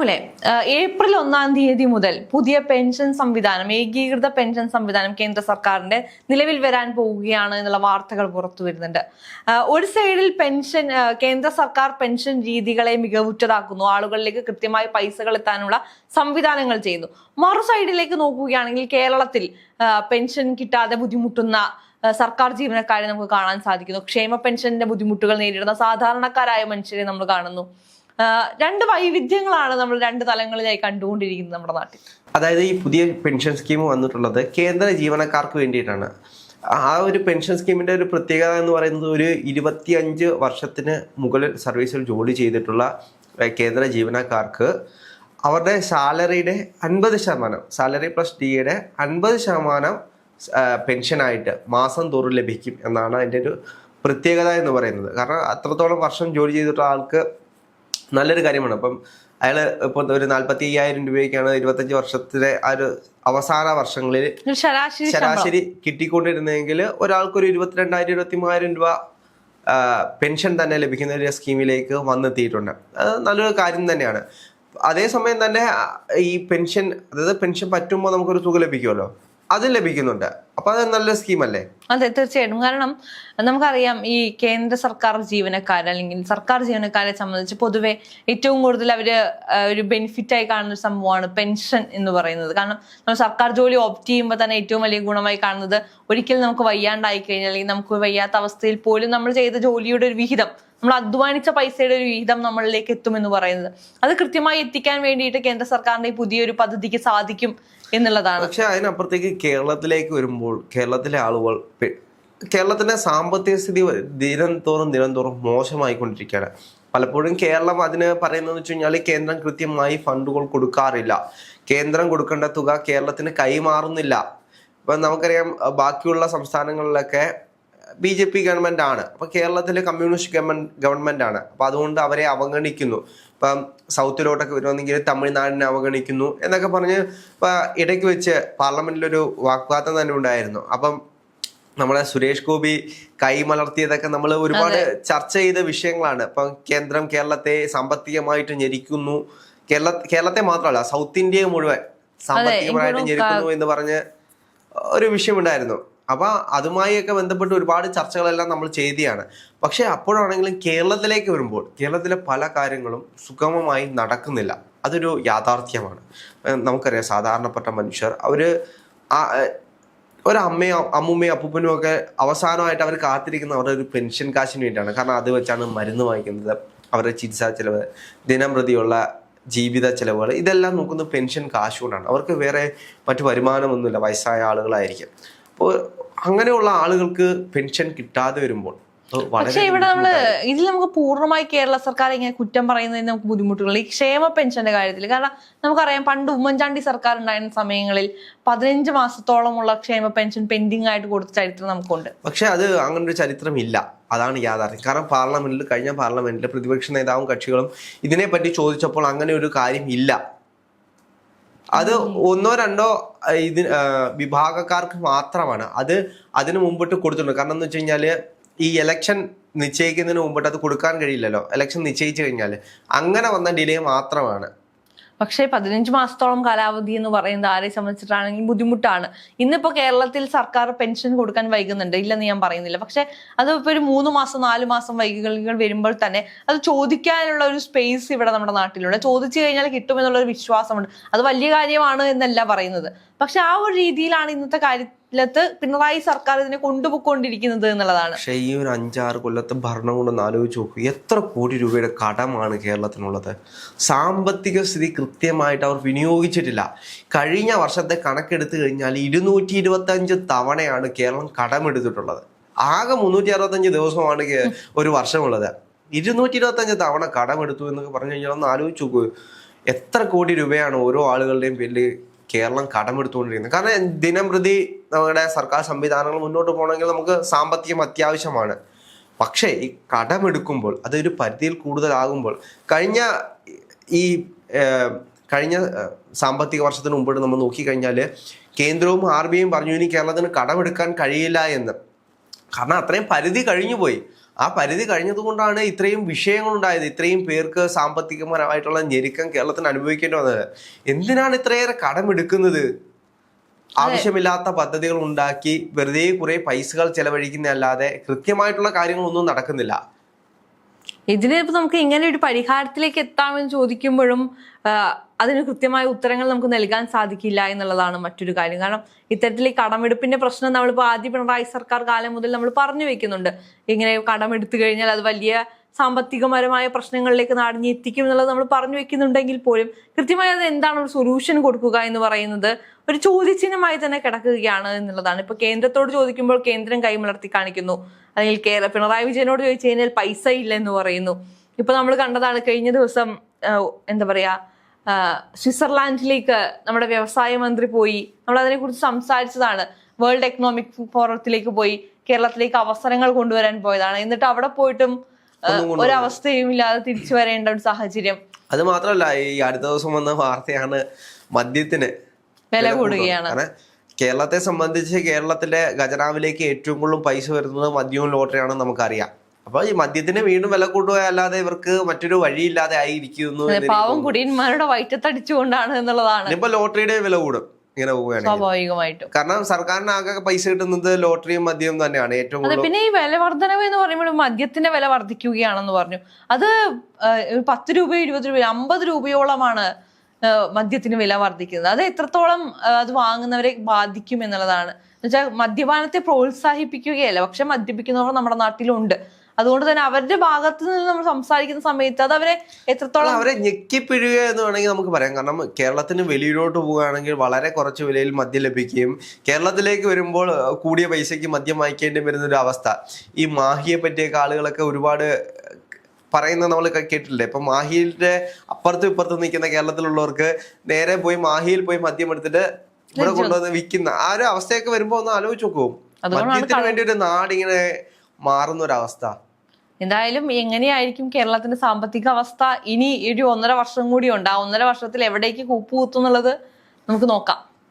രാഹുലെ April ഒന്നാം തീയതി മുതൽ പുതിയ പെൻഷൻ സംവിധാനം ഏകീകൃത പെൻഷൻ സംവിധാനം കേന്ദ്ര സർക്കാരിന്റെ നിലവിൽ വരാൻ പോവുകയാണ് എന്നുള്ള വാർത്തകൾ പുറത്തു വരുന്നുണ്ട്. ഒരു സൈഡിൽ പെൻഷൻ കേന്ദ്ര സർക്കാർ പെൻഷൻ രീതികളെ മികവുറ്റതാക്കുന്നു ആളുകളിലേക്ക് കൃത്യമായി പൈസകൾ എത്താനുള്ള സംവിധാനങ്ങൾ ചെയ്യുന്നു. മറു സൈഡിലേക്ക് നോക്കുകയാണെങ്കിൽ കേരളത്തിൽ പെൻഷൻ കിട്ടാതെ ബുദ്ധിമുട്ടുന്ന സർക്കാർ ജീവനക്കാരെ നമുക്ക് കാണാൻ സാധിക്കുന്നു. ക്ഷേമ പെൻഷന്റെ ബുദ്ധിമുട്ടുകൾ നേരിടുന്ന സാധാരണക്കാരായ മനുഷ്യരെ നമ്മൾ കാണുന്നു. രണ്ട് വൈവിധ്യങ്ങളാണ് നമ്മൾ രണ്ട് തലങ്ങളിലായി കണ്ടുകൊണ്ടിരിക്കുന്നത് നമ്മുടെ നാട്ടിൽ. അതായത് ഈ പുതിയ പെൻഷൻ സ്കീം വന്നിട്ടുള്ളത് കേന്ദ്ര ജീവനക്കാർക്ക് വേണ്ടിയിട്ടാണ്. ആ ഒരു പെൻഷൻ സ്കീമിന്റെ ഒരു പ്രത്യേകത എന്ന് പറയുന്നത് ഒരു ഇരുപത്തിയഞ്ച് വർഷത്തിന് മുകളിൽ സർവീസിൽ ജോലി ചെയ്തിട്ടുള്ള കേന്ദ്ര ജീവനക്കാർക്ക് അവരുടെ സാലറിയുടെ അൻപത് ശതമാനം സാലറി പ്ലസ് ഡിയുടെ അൻപത് ശതമാനം പെൻഷനായിട്ട് മാസം തോറും ലഭിക്കും എന്നാണ് അതിന്റെ ഒരു പ്രത്യേകത എന്ന് പറയുന്നത്. കാരണം അത്രത്തോളം വർഷം ജോലി ചെയ്തിട്ടുള്ള ആൾക്ക് നല്ലൊരു കാര്യമാണ്. അപ്പം അയാൾ ഇപ്പൊ ഒരു നാല്പത്തി അയ്യായിരം രൂപയ്ക്കാണ് ഇരുപത്തഞ്ച് വർഷത്തിലെ ആ ഒരു അവസാന വർഷങ്ങളിൽ ശരാശരി കിട്ടിക്കൊണ്ടിരുന്നെങ്കിൽ ഒരാൾക്ക് ഒരു ഇരുപത്തിരണ്ടായിരം ഇരുപത്തി മൂവായിരം രൂപ പെൻഷൻ തന്നെ ലഭിക്കുന്ന ഒരു സ്കീമിലേക്ക് വന്നെത്തിയിട്ടുണ്ട്. അത് നല്ലൊരു കാര്യം തന്നെയാണ്. അതേസമയം തന്നെ ഈ പെൻഷൻ അതായത് പെൻഷൻ പറ്റുമ്പോൾ നമുക്കൊരു തുക ലഭിക്കുമല്ലോ? അത് ലഭിക്കുന്നുണ്ട്. അപ്പൊ അത് നല്ലൊരു സ്കീമല്ലേ അതെ തീർച്ചയായിട്ടും. കാരണം നമുക്കറിയാം ഈ കേന്ദ്ര സർക്കാർ ജീവനക്കാർ അല്ലെങ്കിൽ സർക്കാർ ജീവനക്കാരെ സംബന്ധിച്ച് പൊതുവെ ഏറ്റവും കൂടുതൽ അവർ ഒരു ബെനിഫിറ്റ് ആയി കാണുന്ന ഒരു സംഭവമാണ് പെൻഷൻ എന്ന് പറയുന്നത്. കാരണം നമ്മൾ സർക്കാർ ജോലി ഓപ്റ്റ് ചെയ്യുമ്പോൾ തന്നെ ഏറ്റവും വലിയ ഗുണമായി കാണുന്നത് ഒരിക്കലും നമുക്ക് വയ്യാണ്ടായി കഴിഞ്ഞാൽ അല്ലെങ്കിൽ നമുക്ക് വയ്യാത്ത അവസ്ഥയിൽ പോലും നമ്മൾ ചെയ്ത ജോലിയുടെ ഒരു വിഹിതം നമ്മൾ അധ്വാനിച്ച പൈസയുടെ ഒരു വിഹിതം നമ്മളിലേക്ക് എത്തുമെന്ന് പറയുന്നത്. അത് കൃത്യമായി എത്തിക്കാൻ വേണ്ടിയിട്ട് കേന്ദ്ര സർക്കാരിന്റെ ഈ പുതിയൊരു പദ്ധതിക്ക് സാധിക്കും എന്നുള്ളതാണ്. പക്ഷെ അതിനപ്പുറത്തേക്ക് കേരളത്തിലേക്ക് വരുമ്പോൾ കേരളത്തിലെ ആളുകൾ കേരളത്തിലെ സാമ്പത്തിക സ്ഥിതി ദിനം തോറും ദിനം തോറും മോശമായിക്കൊണ്ടിരിക്കുകയാണ്. പലപ്പോഴും കേരളം അതിന് പറയുന്നതെന്ന് വെച്ച് കഴിഞ്ഞാൽ കേന്ദ്രം കൃത്യമായി ഫണ്ടുകൾ കൊടുക്കാറില്ല. കേന്ദ്രം കൊടുക്കേണ്ട തുക കേരളത്തിന് കൈമാറുന്നില്ല. ഇപ്പം നമുക്കറിയാം ബാക്കിയുള്ള സംസ്ഥാനങ്ങളിലൊക്കെ ബി ജെ പി ഗവൺമെന്റ് ആണ് അപ്പോൾ കേരളത്തിലെ കമ്മ്യൂണിസ്റ്റ് ഗവൺമെന്റ് ഗവൺമെന്റ് ആണ് അപ്പോൾ അതുകൊണ്ട് അവരെ അവഗണിക്കുന്നു. ഇപ്പം സൗത്തിലോട്ടൊക്കെ വരുവാണെങ്കിൽ തമിഴ്നാടിനെ അവഗണിക്കുന്നു എന്നൊക്കെ പറഞ്ഞ് ഇപ്പം ഇടയ്ക്ക് വെച്ച് പാർലമെന്റിലൊരു വാഗ്വാദം തന്നെ ഉണ്ടായിരുന്നു. അപ്പം നമ്മളെ സുരേഷ് ഗോപി കൈമലർത്തിയതൊക്കെ നമ്മൾ ഒരുപാട് ചർച്ച ചെയ്ത വിഷയങ്ങളാണ്. ഇപ്പം കേന്ദ്രം കേരളത്തെ സാമ്പത്തികമായിട്ട് ഞെരിക്കുന്നു. കേരള കേരളത്തെ മാത്രമല്ല സൗത്ത് ഇന്ത്യയെ മുഴുവൻ സാമ്പത്തികമായിട്ട് ഞെരിക്കുന്നു എന്ന് പറഞ്ഞ് ഒരു വിഷയമുണ്ടായിരുന്നു അപ്പൊ അതുമായൊക്കെ ബന്ധപ്പെട്ട് ഒരുപാട് ചർച്ചകളെല്ലാം നമ്മൾ ചെയ്തതാണ് പക്ഷെ അപ്പോഴാണെങ്കിലും കേരളത്തിലേക്ക് വരുമ്പോൾ കേരളത്തിലെ പല കാര്യങ്ങളും സുഗമമായി നടക്കുന്നില്ല. അതൊരു യാഥാർത്ഥ്യമാണ്. നമുക്കറിയാം സാധാരണപ്പെട്ട മനുഷ്യർ അവർ ഒരു ഒരമ്മയോ അമ്മുമ്മയും അപ്പൂപ്പനും ഒക്കെ അവസാനമായിട്ട് അവർ കാത്തിരിക്കുന്ന അവരുടെ ഒരു പെൻഷൻ കാശിന് വേണ്ടിയാണ്. കാരണം അത് വെച്ചാണ് മരുന്ന് വാങ്ങിക്കുന്നത് അവരുടെ ചികിത്സാ ചിലവ് ദിനംപ്രതിയുള്ള ജീവിത ചിലവുകൾ ഇതെല്ലാം നോക്കുന്നത് പെൻഷൻ കാശ് കൊണ്ടാണ്. അവർക്ക് വേറെ മറ്റു വരുമാനമൊന്നുമില്ല. വയസ്സായ ആളുകളായിരിക്കും. അപ്പോൾ അങ്ങനെയുള്ള ആളുകൾക്ക് പെൻഷൻ കിട്ടാതെ വരുമ്പോൾ പക്ഷേ ഇവിടെ നമ്മൾ ഇതിൽ നമുക്ക് പൂർണമായി കേരള സർക്കാർ ഇങ്ങനെ കുറ്റം പറയുന്നതിന് നമുക്ക് ബുദ്ധിമുട്ടുകൾ ഈ ക്ഷേമ പെൻഷന്റെ കാര്യത്തിൽ കാരണം നമുക്കറിയാം പണ്ട് ഉമ്മൻചാണ്ടി സർക്കാർ ഉണ്ടായിരുന്ന സമയങ്ങളിൽ പതിനഞ്ച് മാസത്തോളമുള്ള ക്ഷേമ പെൻഷൻ പെൻഡിങ് ആയിട്ട് കൊടുത്ത ചരിത്രം നമുക്കുണ്ട്. പക്ഷെ അത് അങ്ങനെ ഒരു ചരിത്രം ഇല്ല. അതാണ് യാഥാർത്ഥ്യം. കാരണം പാർലമെന്റിൽ കഴിഞ്ഞ പാർലമെന്റിൽ പ്രതിപക്ഷ നേതാവും കക്ഷികളും ഇതിനെപ്പറ്റി ചോദിച്ചപ്പോൾ അങ്ങനെ ഒരു കാര്യം ഇല്ല. അത് ഒന്നോ രണ്ടോ ഇതിന് വിഭാഗക്കാർക്ക് മാത്രമാണ്. അത് അതിന് മുമ്പിട്ട് കൊടുത്തിട്ടുണ്ട്. കാരണം എന്ന് വെച്ച് കഴിഞ്ഞാൽ ഈ ഇലക്ഷൻ നിശ്ചയിക്കുന്നതിന് മുമ്പിട്ട് അത് കൊടുക്കാൻ കഴിയില്ലല്ലോ. ഇലക്ഷൻ നിശ്ചയിച്ചു കഴിഞ്ഞാൽ അങ്ങനെ വന്ന ഡിലേ മാത്രമാണ്. പക്ഷേ പതിനഞ്ച് മാസത്തോളം കാലാവധി എന്ന് പറയുന്നത് ആരെ സംബന്ധിച്ചിട്ടാണെങ്കിൽ ബുദ്ധിമുട്ടാണ്. ഇന്നിപ്പോൾ കേരളത്തിൽ സർക്കാർ പെൻഷൻ കൊടുക്കാൻ വൈകുന്നുണ്ട്. ഇല്ലെന്ന് ഞാൻ പറയുന്നില്ല. പക്ഷേ അത് ഇപ്പോൾ ഒരു മൂന്ന് മാസം നാല് മാസം വൈകുകൾ വരുമ്പോൾ തന്നെ അത് ചോദിക്കാനുള്ള ഒരു സ്പേസ് ഇവിടെ നമ്മുടെ നാട്ടിലുണ്ട്. ചോദിച്ചു കഴിഞ്ഞാൽ കിട്ടുമെന്നുള്ള ഒരു വിശ്വാസമുണ്ട്. അത് വലിയ കാര്യമാണ് എന്നല്ല പറയുന്നത്. പക്ഷെ ആ ഒരു രീതിയിലാണ് ഇന്നത്തെ കാര്യത്തിലത്ത് പിണറായി സർക്കാർ ഇതിനെ കൊണ്ടുപോയിക്കൊണ്ടിരിക്കുന്നത് എന്നുള്ളതാണ്. പക്ഷേ ഈ ഒരു അഞ്ചാറ് കൊല്ലത്തെ ഭരണം കൊണ്ടൊന്ന് ആലോചിച്ച് നോക്കൂ. എത്ര കോടി രൂപയുടെ കടമാണ് കേരളത്തിനുള്ളത്. സാമ്പത്തിക സ്ഥിതി കൃത്യമായിട്ട് അവർ വിനിയോഗിച്ചിട്ടില്ല. കഴിഞ്ഞ വർഷത്തെ കണക്കെടുത്തു കഴിഞ്ഞാൽ ഇരുന്നൂറ്റി ഇരുപത്തി അഞ്ച് തവണയാണ് കേരളം കടമെടുത്തിട്ടുള്ളത്. ആകെ മുന്നൂറ്റി അറുപത്തഞ്ച് ദിവസമാണ് ഒരു വർഷമുള്ളത്. ഇരുന്നൂറ്റി ഇരുപത്തി അഞ്ച് തവണ കടമെടുത്തു എന്നൊക്കെ പറഞ്ഞു കഴിഞ്ഞാൽ ഒന്ന് ആലോചിച്ച് നോക്കൂ. എത്ര കോടി രൂപയാണ് ഓരോ ആളുകളുടെയും പേരിൽ കേരളം കടമെടുത്തുകൊണ്ടിരിക്കുന്നത്. കാരണം ദിനം പ്രതി നമ്മുടെ സർക്കാർ സംവിധാനങ്ങൾ മുന്നോട്ട് പോകണമെങ്കിൽ നമുക്ക് സാമ്പത്തികം അത്യാവശ്യമാണ്. പക്ഷേ ഈ കടമെടുക്കുമ്പോൾ അതൊരു പരിധിയിൽ കൂടുതലാകുമ്പോൾ കഴിഞ്ഞ ഈ കഴിഞ്ഞ സാമ്പത്തിക വർഷത്തിന് മുമ്പോട്ട് നമ്മൾ നോക്കിക്കഴിഞ്ഞാൽ കേന്ദ്രവും ആർ ബി ഐയും പറഞ്ഞു ഇനി കേരളത്തിന് കടമെടുക്കാൻ കഴിയില്ല എന്ന്. കാരണം അത്രയും പരിധി കഴിഞ്ഞു പോയി ആ പരിധി കഴിഞ്ഞതുകൊണ്ടാണ് ഇത്രയും വിഷയങ്ങൾ ഉണ്ടായത് ഇത്രയും പേർക്ക് സാമ്പത്തികപരമായിട്ടുള്ള ഞെരുക്കം കേരളത്തിന് അനുഭവിക്കേണ്ടി വന്നത്. എന്തിനാണ് ഇത്രയേറെ കടമെടുക്കുന്നത്? ആവശ്യമില്ലാത്ത പദ്ധതികൾ ഉണ്ടാക്കി വെറുതെ കുറെ പൈസകൾ ചെലവഴിക്കുന്നതല്ലാതെ കൃത്യമായിട്ടുള്ള കാര്യങ്ങളൊന്നും നടക്കുന്നില്ല. ഇതിന് ഇപ്പൊ നമുക്ക് ഇങ്ങനെ ഒരു പരിഹാരത്തിലേക്ക് എത്താമെന്ന് ചോദിക്കുമ്പോഴും അതിന് കൃത്യമായ ഉത്തരങ്ങൾ നമുക്ക് നൽകാൻ സാധിക്കില്ല എന്നുള്ളതാണ് മറ്റൊരു കാര്യം. കാരണം ഇത്തരത്തിൽ ഈ കടമെടുപ്പിന്റെ പ്രശ്നം നമ്മളിപ്പോൾ ആദ്യ പിണറായി സർക്കാർ കാലം മുതൽ നമ്മൾ പറഞ്ഞു വെക്കുന്നുണ്ട്. ഇങ്ങനെ കടമെടുത്തു കഴിഞ്ഞാൽ അത് വലിയ സാമ്പത്തികപരമായ പ്രശ്നങ്ങളിലേക്ക് നാടിനെ എത്തിക്കും എന്നുള്ളത് നമ്മൾ പറഞ്ഞു വെക്കുന്നുണ്ടെങ്കിൽ പോലും കൃത്യമായി അത് എന്താണ് ഒരു സൊല്യൂഷൻ കൊടുക്കുക എന്ന് പറയുന്നത് ഒരു ചോദ്യചിഹ്നമായി തന്നെ കിടക്കുകയാണ് എന്നുള്ളതാണ്. ഇപ്പൊ കേന്ദ്രത്തോട് ചോദിക്കുമ്പോൾ കേന്ദ്രം കൈമലർത്തി കാണിക്കുന്നു. അല്ലെങ്കിൽ കേരള പിണറായി വിജയനോട് ചോദിച്ചു കഴിഞ്ഞാൽ പൈസ ഇല്ല എന്ന് പറയുന്നു. ഇപ്പൊ നമ്മൾ കണ്ടതാണ് കഴിഞ്ഞ ദിവസം എന്താ പറയാ സ്വിറ്റ്സർലാൻഡിലേക്ക് നമ്മുടെ വ്യവസായ മന്ത്രി പോയി. നമ്മൾ അതിനെക്കുറിച്ച് സംസാരിച്ചതാണ്. വേൾഡ് എക്കണോമിക് ഫോറത്തിലേക്ക് പോയി കേരളത്തിലേക്ക് അവസരങ്ങൾ കൊണ്ടുവരാൻ പോയതാണ്. എന്നിട്ട് അവിടെ പോയിട്ടും ഒരവസ്ഥയും ഇല്ലാതെ തിരിച്ചു വരേണ്ട ഒരു സാഹചര്യം. അത് മാത്രമല്ല ഈ അടുത്ത ദിവസം വന്ന വാർത്തയാണ് മദ്യത്തിന് വില കൂടുകയാണ്. കേരളത്തെ സംബന്ധിച്ച് കേരളത്തിലെ ഖജനാവിലേക്ക് ഏറ്റവും കൂടുതൽ പൈസ വരുന്നത് മദ്യവും ലോട്ടറിയാണെന്ന് നമുക്കറിയാം. അപ്പൊ ഈ മദ്യത്തിന് വീണ്ടും വില കൂടുക അല്ലാതെ ഇവർക്ക് മറ്റൊരു വഴിയില്ലാതെ ആയിരിക്കുന്നു പാവം. കുടിയന്മാരുടെ വയറ്റത്തടിച്ചുകൊണ്ടാണ് എന്നുള്ളതാണ്. ഇപ്പൊ ലോട്ടറിയുടെ വില കൂടും. ഇങ്ങനെ പോവുകയാണ് സ്വാഭാവികമായിട്ടും. കാരണം സർക്കാരിന് ആകെ പൈസ കിട്ടുന്നത് ലോട്ടറിയും മദ്യവും തന്നെയാണ്. ഏറ്റവും കൂടുതൽ പിന്നെ ഈ വില വർധനവ് എന്ന് പറയുമ്പോൾ മദ്യത്തിന്റെ വില വർദ്ധിക്കുകയാണെന്ന് പറഞ്ഞു. അത് പത്ത് രൂപ ഇരുപത് രൂപ അമ്പത് രൂപയോളമാണ് മദ്യത്തിന് വില വർദ്ധിക്കുന്നത് അത് എത്രത്തോളം അത് വാങ്ങുന്നവരെ ബാധിക്കും എന്നുള്ളതാണ്. എന്നുവെച്ചാൽ മദ്യപാനത്തെ പ്രോത്സാഹിപ്പിക്കുകയല്ല. പക്ഷെ മദ്യപിക്കുന്നവർ നമ്മുടെ നാട്ടിലുണ്ട്. അതുകൊണ്ട് തന്നെ അവരുടെ ഭാഗത്ത് നിന്ന് നമ്മൾ സംസാരിക്കുന്ന സമയത്ത് അത് അവരെ എത്രത്തോളം അവരെ ഞെക്കിപ്പിഴുക എന്ന് വേണമെങ്കിൽ നമുക്ക് പറയാം. കാരണം കേരളത്തിന് വെളിയിലോട്ട് പോവുകയാണെങ്കിൽ വളരെ കുറച്ച് വിലയിൽ മദ്യം ലഭിക്കുകയും കേരളത്തിലേക്ക് വരുമ്പോൾ കൂടിയ പൈസയ്ക്ക് മദ്യം വാങ്ങിക്കേണ്ടി വരുന്ന ഒരു അവസ്ഥ. ഈ മാഹിയെ പറ്റിയൊക്കെ ആളുകളൊക്കെ ഒരുപാട് പറയുന്ന നമ്മൾ കേട്ടിട്ടില്ലേ? ഇപ്പൊ മാഹിയുടെ അപ്പുറത്തും ഇപ്പുറത്തും നിൽക്കുന്ന കേരളത്തിലുള്ളവർക്ക് നേരെ പോയി മാഹിയിൽ പോയി മദ്യം എടുത്തിട്ട് ഇവിടെ കൊണ്ടുവന്ന് വിൽക്കുന്ന ആ ഒരു അവസ്ഥയൊക്കെ വരുമ്പോ ഒന്ന് ആലോചിച്ച് നോക്കും. മദ്യത്തിന് വേണ്ടി ഒരു നാടിങ്ങനെ മാറുന്ന ഒരവസ്ഥ എന്തായാലും എങ്ങനെയായിരിക്കും കേരളത്തിന്റെ സാമ്പത്തിക അവസ്ഥ ഇനി ഒരു ഒന്നര വർഷം കൂടി ഉണ്ട് ആ ഒന്നര വർഷത്തിൽ എവിടേക്ക് കൂപ്പുകൂത്തുന്നുള്ളത് നമുക്ക് നോക്കാം.